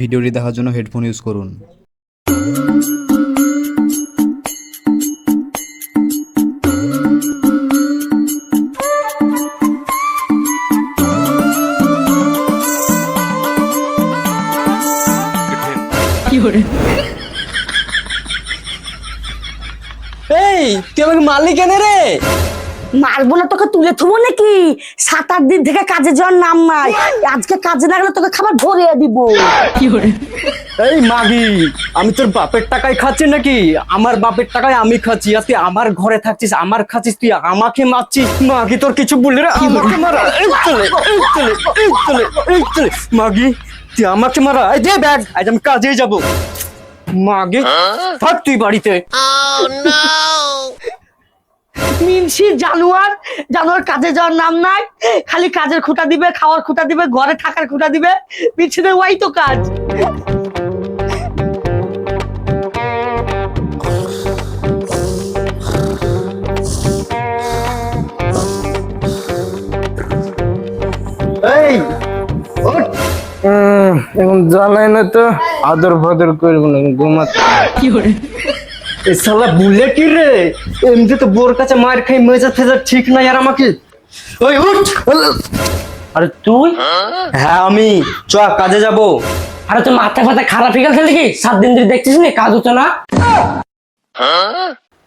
ভিডিওটি দেখার জন্য হেডফোন ইউজ করুন। এই তুই আমাকে মারলি কেন রে? মারবো না তোকে তুলে থুবো নাকি? সাত আট দিন থেকে কাজে যাওয়ার নাম নাই। আজকে কাজে লাগলে তোকে খাবার ভরিয়ে দিব। এই মাগি আমি তোর বাপের টাকায় খাচ্ছি নাকি? আমার বাপের টাকায় আমি খাচ্ছি। আর তুই আমার ঘরে থাকছিস আমার খাচ্ছিস তুই আমাকে মারছিস। মাগি তোর কিছু বললি রে আমাকে মারা এই চলে এই চলে এই চলে এই চলে। মাগি তুই আমাকে মারা এই দে ব্যাগ আজ আমি কাজে যাব। মাগি থাক তুই বাড়িতে। মিনসি জানোয়ার জানোয়ার কাজে যাওয়ার নাম নাই। খালি কাজের খুঁটা দিবে খাওয়ার খুঁটা দিবে ঘরে থাকার খুঁটা দিবে। মিনসিদের ওয়াই তো কাজ। এই ওঠ। এখন জ্বালাই না তো আদর ফাদর করব না ঘুমাতে এ শালা বুলে কি রে? এমনি তো বোর কাছে মার খাই মেজা ফেজা ঠিক নাই আর আমাকে। ওই উঠ! আরে তুই? হ্যাঁ আমি। চ কাজে যাব। আরে তোর মাথা ফাথা খারাপ হয়ে গেছে নাকি সাত দিন ধরে দেখছিস না? কাজ হতো না?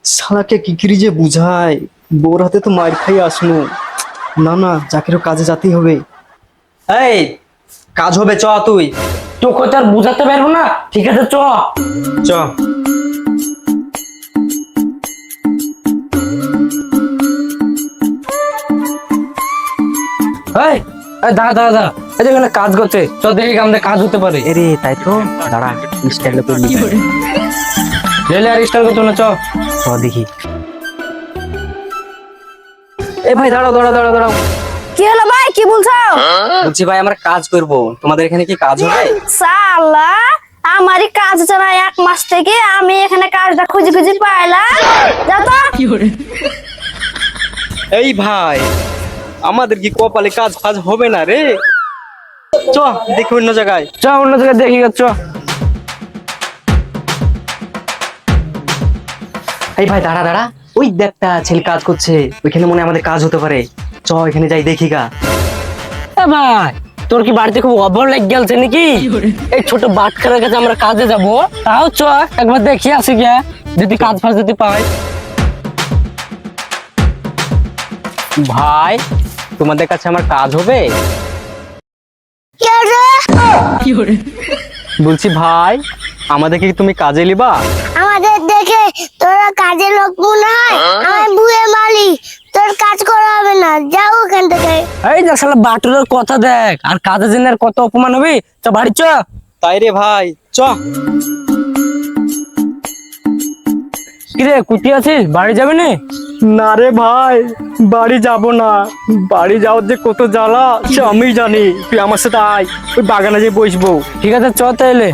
শালাকে কি করি যে বুঝায়? বোর হাতে তো মার খাই আসনু। না না চাকরির কাজে যেতেই হবে। এই কাজ হবে চ তুই। তোকে তো আর বুঝাতে পারব না। ঠিক আছে চ। চ। এই দাঁড়া দাঁড়া দাঁড়া। এই যে এখানে কাজ করছে চ দেখি আমাদের কাজ হতে পারে। এরে তাই তো? দাঁড়া স্টাইল করে লেলে আর স্টার করতো না চ। চ দেখি। এ ভাই দাঁড়াও দাঁড়াও দাঁড়াও দাঁড়াও। কি হলো ভাই? কি বলছো? বলছি ভাই আমরা কাজ করব। তোমাদের এখানে কি কাজ হবে? সালা আমারই কাজ চলা এক মাস থেকে আমি এখানে কাজটা খুঁজে খুঁজে পাইলাম। যা তো। এই ভাই আমাদের কি কপালে কাজ ফাজ হবে না রে? চ দেখি অন্য জায়গায়। চ অন্য জায়গায় দেখি চ। এই ভাই দাঁড়া দাঁড়া। ওই দেখটা ছেলে কাজ করছে। ওইখানে মনে আমাদের কাজ হতে পারে। চ এখানে যাই দেখি গা। ভাই তোর কি বাড়িতে খুব অভাব লেগে গেছে নাকি? এই ছোট বাটখারের কাছে আমরা কাজে যাব। তাও চ একবার দেখি আসি গে যদি কাজ ফাজ যদি পাই। ভাই তোমাদের কাছে আমার কাজ হবে? বলছি ভাই আমাদের কি তুমি কাজে লিবা? আমাদের দেখে তোরা কাজে লোক মনে হয় আমি বুয়ে মালি তোর কাজ করা হবে না যাও ওখান থেকে। এই দেখ শালা বাটুরের কথা দেখ আর কাজের জন্য আর কত অপমান হবে? চ বাড়ি চ। তাই রে ভাই চ। কিরে কুতি আছিস? বাড়ি যাবে না? না রে ভাই বাড়ি যাব না। বাড়ি যাওয়ার যে কত জ্বালা সে আমি জানি। তুই আমার সাথে আয় ওই বাগানে যে বসবো। ঠিক আছে চ তাইলে।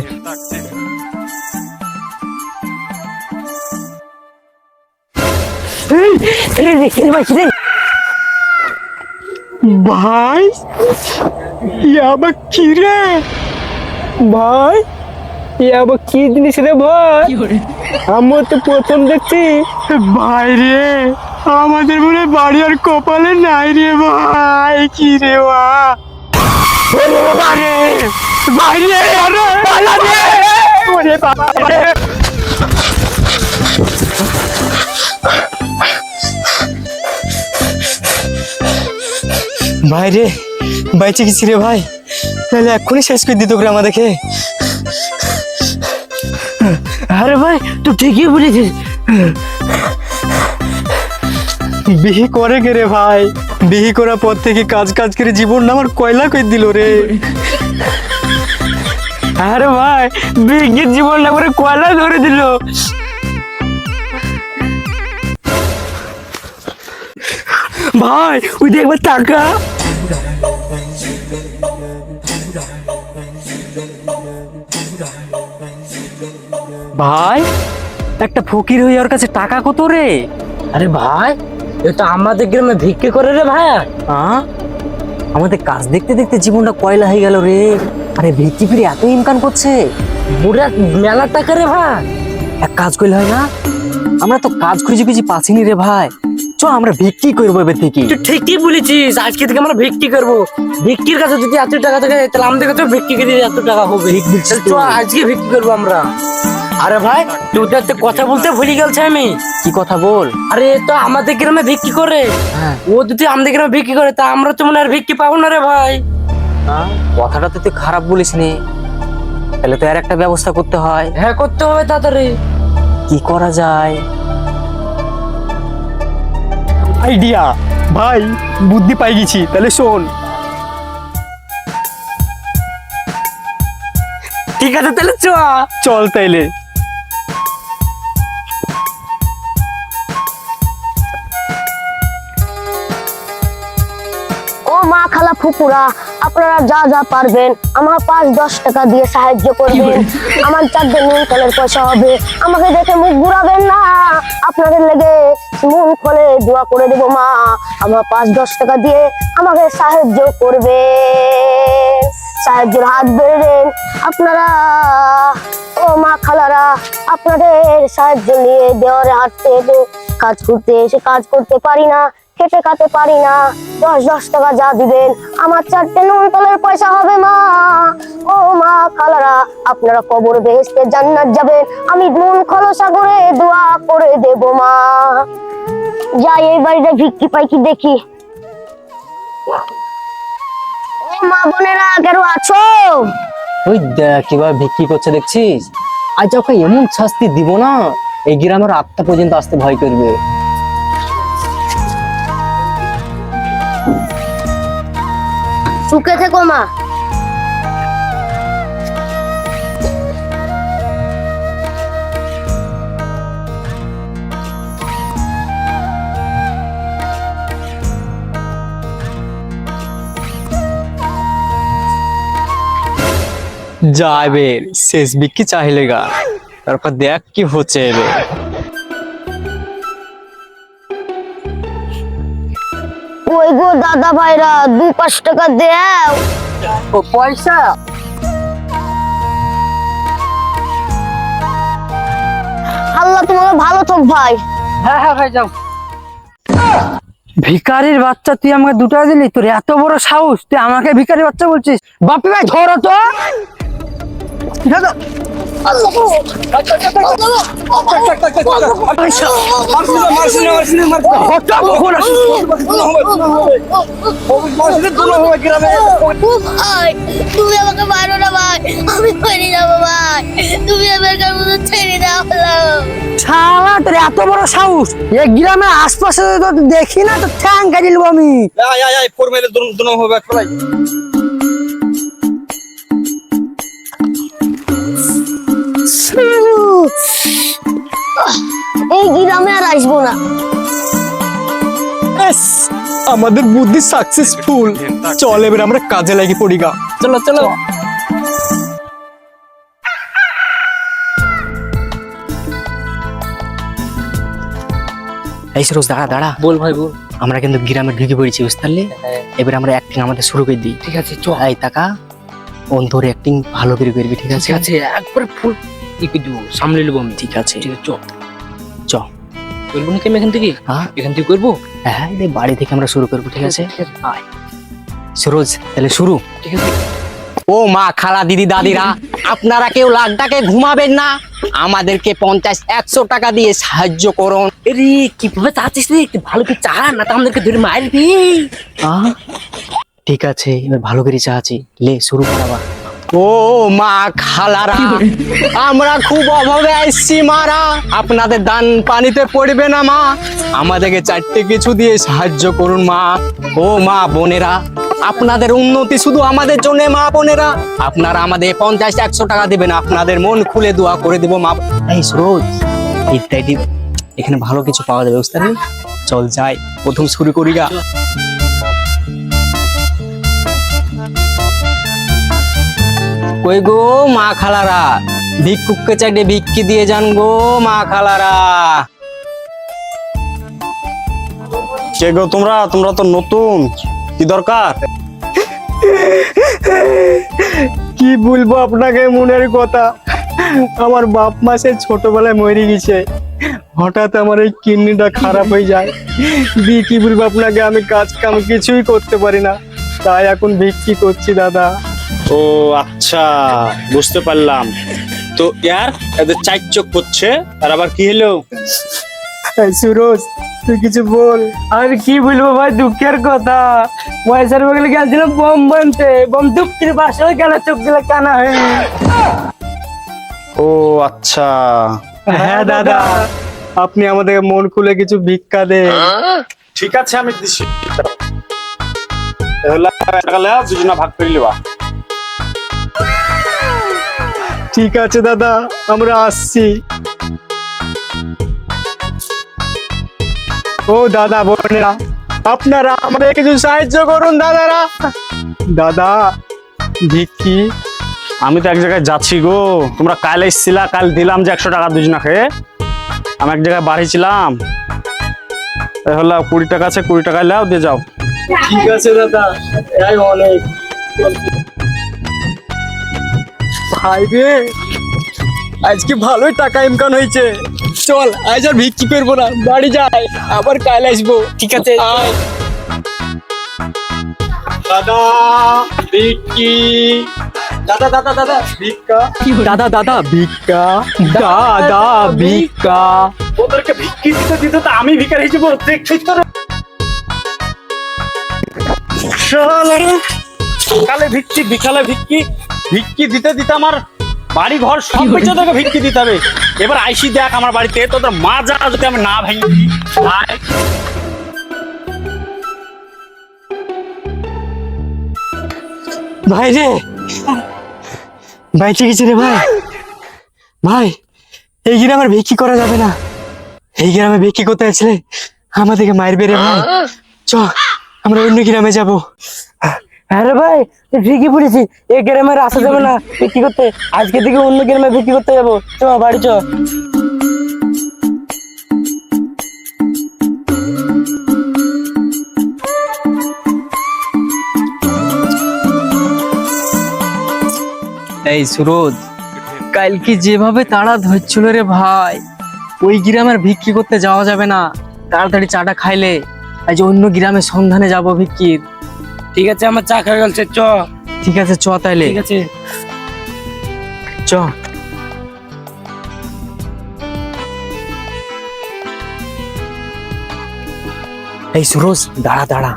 ভাই, ইয়া আবার কি রে? ভাই আবার কি জিনিস রে ভাই? আমি তো প্রথম দেখছি। ভাই রে, আমাদের মনে বাড়ি আর কপালে নাই রে ভাই, কি রে বা ভাই রে পালা রে। ওরে বাবা রে। ভাই রে বাইচে গেছি রে ভাই। তাহলে এক্ষুনি শেষ করে দিত আমাদেরকে। আরে ভাই তুই ঠিকই বলেছিস। বিহি করে কে রে ভাই। বিহি করার পর থেকে কাজ কাজ করে জীবন আমার কয়লা কই দিল রে? আরে ভাই বিজ্ঞের জীবনটা করে কয়লা ধরে দিল। ভাই ওই একবার টাকা ভাই একটা ফকির হয়ে ওর কাছে টাকা কত রে? আরে ভাই এ তো আমাদের গ্রামে ভিক্ষে করে রে ভাই। আ? আমাদের কাজ দেখতে দেখতে জীবনটা কয়লা হয়ে গেল রে। আরে ভিকি ফিরে এত ইনকাম করছে। বুড়া মেলা টাকা রে ভাই। এক কাজ করলে হয় না? আমরা তো কাজ খুঁজে খুঁজে পাচ্ছিনি রে ভাই। চ আমরা বিক্রি করব এবার থেকে। তুই ঠিকই বলেছিস আজকে থেকে আমরা ভিক্ষি করব। ভিক্ষির কাছে যদি এত টাকা থাকে তাহলে আমাদের কাছে ভিক্ষি করে এত টাকা হবে। চ আজকে ভিক্ষি করব আমরা। আরে ভাই তুই তো একটা কথা বলতে ভুলে গেলছে আমি। কি কথা বল? আরে এ তো আমাদের গ্রামে ভিক্ষি করে। হ্যাঁ। ও যদি আমাদের গ্রামে ভিক্ষি করে তা আমরা তো মনে হয় আর ভিক্ষি পাবো না রে ভাই। কথাটা তো তুই খারাপ বলিস নি। তাহলে তো আর একটা ব্যবস্থা করতে হয়। হ্যাঁ করতে হবে তাড়াতাড়ি। কি করা যায়? আইডিয়া। ভাই বুদ্ধি পাই গেছি। তাহলে শোন। ঠিক আছে তাহলে চ। চল তাইলে। মা খালা ফুপুরা আপনারা যা যা পারবেন, আমার পাঁচ দশ টাকা দিয়ে সাহায্য করবেন। আমার চারটে নুন ফলের পয়সা হবে। আমাকে দেখে মুখ ঘুরাবেন না। আপনাদের লেগে নুন ফলে দোয়া করে দেবো মা। আমার পাঁচ দশ টাকা দিয়ে আমাকে সাহায্য করবে সাহায্যের হাত বেড়েন আপনারা। ও মা খালারা, আপনাদের সাহায্য নিয়ে দেওয়ারে হাঁটতে হেঁটে কাজ করতে এসে কাজ করতে পারি না। খেতে খাতে পারি না। দশ দশ টাকা যা দিবেন, আমার চারটে নুন তলের পয়সা হবে মা। ও মা খালারা, আপনারা কবর বেহেস্তে জান্নাত যাবেন। আমি নুন খলসা করে দোয়া করে দেব মা। যাই, এই বাড়িতে ভিক্ষি পাই কি দেখি। ও মা বোনেরা কেন আছো? ওই কীভাবে বিক্রি করছে দেখছিস? আজ ওকে এমন শাস্তি দিব না, এই গ্রামের আত্মা পর্যন্ত আসতে ভয় করবে। সুখে থেকো মা যাবে শেষ বিক্রি চাইলে গা তারপর দেখ কি হচ্ছে এবে দাদা ভাইরা দু পাঁচ টাকা দেও। ও পয়সা? আল্লাহ তোমাকে ভালো থাক ভাই। হ্যাঁ হ্যাঁ ভাই যাও। ভিকারির বাচ্চা তুই আমাকে দুটা দিলি? তোর এত বড় সাহস তুই আমাকে ভিকারির বাচ্চা বলছিস? বাপি ভাই ধরো তো। তুমি আমাকে মারো না। ভাই আমি ভাই তুমি ছেড়ে দাও শালা, তোর এত বড় সাহস। এই গ্রামে আশপাশে তো দেখি না, তো ঠ্যাং কাটি আমি। এই গ্রামে আর আসব না। ব্যাস, আমাদের বুদ্ধি সাকসেসফুল চল এবার আমরা কাজে লাগি পড়ি গা চলো চলো। এই সরোজ দাঁড়া দাঁড়া। বল ভাই বল। আমরা কিন্তু গ্রামে ঢুকে পড়েছি বুঝতে পারলি? এবার আমরা অ্যাক্টিং আমাদের শুরু করে দিই। ঠিক আছে চ এই টাকা অন্তরে অ্যাক্টিং ভালো করে করবি ঠিক আছে? ঠিক আছে একবার ফুল ই করে দেবো সামলে নেব আমি ঠিক আছে? ঠিক আছে চ চ করব নাকি আমি এখান থেকে? হ্যাঁ। এখান থেকে করব? হ্যাঁ এই বাড়ি থেকে আমরা শুরু করব ঠিক আছে? আয়। সরোজ তাহলে শুরু। ঠিক আছে। ও মা খালা দিদি দাদিরা আপনারা কেউ লাখটাকে ঘুমাবেন না। আমাদেরকে পঞ্চাশ একশো টাকা দিয়ে সাহায্য করুন। রে কীভাবে চাচ্ছিস রে? ভালো করে চা না তো আমাদেরকে ধরে মারবি। ঠিক আছে এবার ভালো করে চাচ্ছি লে শুরু করাবা ও মা খালারা আমরা খুব অভাবে আসছি মারা। আপনাদের দান পানিতে পড়বে না মা। আমাদেরকে চারটে কিছু দিয়ে সাহায্য করুন মা। ও মা বোনেরা আপনাদের উন্নতি শুধু আমাদের জন্য মা বোনেরা। আপনারা আমাদের পঞ্চাশ একশো টাকা দিবেন আপনাদের মন খুলে দোয়া করে দেবো মা। এই সুরজ ইত্যাদি এখানে ভালো কিছু পাওয়া যাবে বুঝতে পারলি চল যাই প্রথম শুরু করি গা। কই গো মা খালারা? ভিক্ষুককে চাইতে ভিক্ষি দিয়ে যান গো মা খালারা। কে গো তোমরা? তোমরা তো নতুন। কি দরকার? কি বলব আপনাকে মনের কথা? আমার বাপ মা সে ছোটবেলায় মরে গেছে। হঠাৎ আমার এই কিডনিটা খারাপ হয়ে যায়। দি কি বলব আপনাকে আমি কাজ কাম কিছুই করতে পারি না। তাই এখন বিক্রি করছি দাদা। ও আচ্ছা বুঝতে পারলাম। তো ইয়ার এদের চার চোখ করছে আর আবার কি হলো? সুরজ তুই কিছু বল। আর কি বলব ভাই দুঃখের কথা। পয়সার বগলে গেছিলাম বম বানতে। বম দুঃখের বাসায় গেল চোখগুলো কানা হয়ে ও আচ্ছা। হ্যাঁ দাদা। আপনি আমাদের মন খুলে কিছু ভিক্ষা দেন। ঠিক আছে আমি দিচ্ছি তাহলে দুজনা ভাগ করে লিবা ঠিক আছে, দাদা, আমরা আসছি। ও দাদা, বোনেরা, আপনারা আমাদের কিছু সাহায্য করুন, দাদারা। দাদা, ভিক্ষি, আমি তো এক জায়গায় যাচ্ছি গো। তোমরা কাল এসছিলা, কাল দিলাম যে একশো টাকা দুজনা খেয়ে। আমি এক জায়গায় বাড়িছিলাম তাহলে কুড়ি টাকা আছে, কুড়ি টাকা লাও, দিয়ে যাও। ঠিক আছে, দাদা। অনেক। ভাই রে। আজকে ভালোই টাকা ইনকাম হয়েছে। চল আজ আর ভিক্ষি করব না বাড়ি যাই আবার কাল আসব। ঠিক আছে। দাদা ভিক্ষি। দাদা দাদা দাদা ভিক্ষা। দাদা দাদা ভিক্ষা। দাদা ভিক্ষা। ওদেরকে ভিক্ষি দিতে দিতে তো আমি ভিকারি হিসেবে দেখছিস তো সকালে ভিক্ষি বিকালে ভিক্ষি। ভিক্ষি দিতে দিতে আমার বাড়ি ঘর সব কিছু তোকে ভিক্ষি দিতে হবে। এবার আইসি দেখ আমার বাড়িতে তোদের মা যা যদি আমি না ভেঙে দিই। ভাই রে। ভাই ঠিক আছে রে ভাই। ভাই এই গ্রামে ভিক্ষি করা যাবে না। এই গ্রামে ভিক্ষি করতে আসলে আমাদেরকে মারবে রে ভাই। চ আমরা অন্য গ্রামে যাব। হ্যাঁ রে ভাই, তুই ঠিকই বলেছিস, এই গ্রামের আসা যাবে না, বিক্রি করতে। আজকে থেকে অন্য গ্রামে বিক্রি করতে যাব। চ বাড়ি চ এই সুরজ, কালকে যেভাবে তাড়া ধরছিল রে ভাই, ওই গ্রামের ভিক্ষি করতে যাওয়া যাবে না। তাড়াতাড়ি চাটা খাইলে, আজ অন্য গ্রামের সন্ধানে যাব ভিক্ষির। ঠিক আছে আমার চা খাওয়া গেছে চ। ঠিক আছে চ তাইলে। ঠিক আছে। চ। এই সুরজ দাঁড়া দাঁড়া।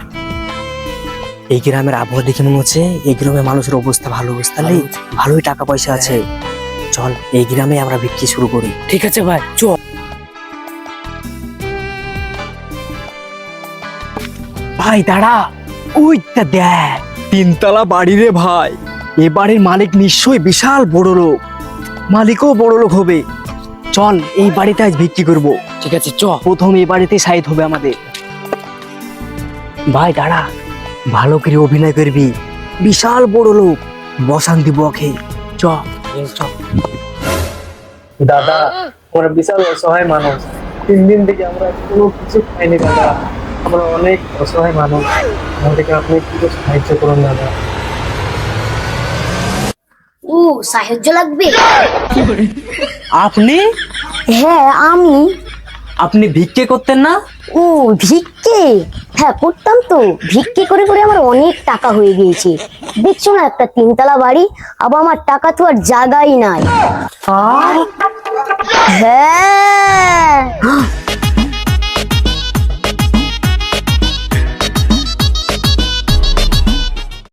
এই গ্রামের আবহাওয়া দেখে মনে হচ্ছে এই গ্রামের মানুষের অবস্থা ভালো অবস্থা নেই ভালোই টাকা পয়সা আছে। চল এই গ্রামে আমরা বিক্রি শুরু করি। ঠিক আছে ভাই চ। ভাই দাঁড়া। ওইটা দেখ। তিনতলা বাড়ি রে ভাই। এ বাড়ির মালিক নিশ্চয়ই বিশাল বড় লোক। মালিকও বড় লোক হবে। চল এই বাড়িতে আজ বিক্রি করব। ঠিক আছে চ। প্রথম এই বাড়িতে সাইড হবে আমাদের। ভাই দাঁড়া। ভালো করে অভিনয় করবি। বিশাল বড় লোক। বসান দিব ওকে। চ। দাদা আমরা বিশাল অসহায় মানুষ। তিন দিন থেকে আমরা কোনো কিছু খাইনি দাদা। আমরা অনেক অসহায় মানুষ। আমাদেরকে আপনি একটু সাহায্য করুন দাদা। ও সাহায্য লাগবে? আপনি? হ্যাঁ আমি। আপনি ভিক্ষে করতেন না? ও ভিক্ষে? হ্যাঁ করতাম তো। ভিক্ষে করে করে আমার অনেক টাকা হয়ে গিয়েছে। দেখছ না একটা তিনতলা বাড়ি আবার আমার টাকা তো আর জায়গাই নাই। হ্যাঁ।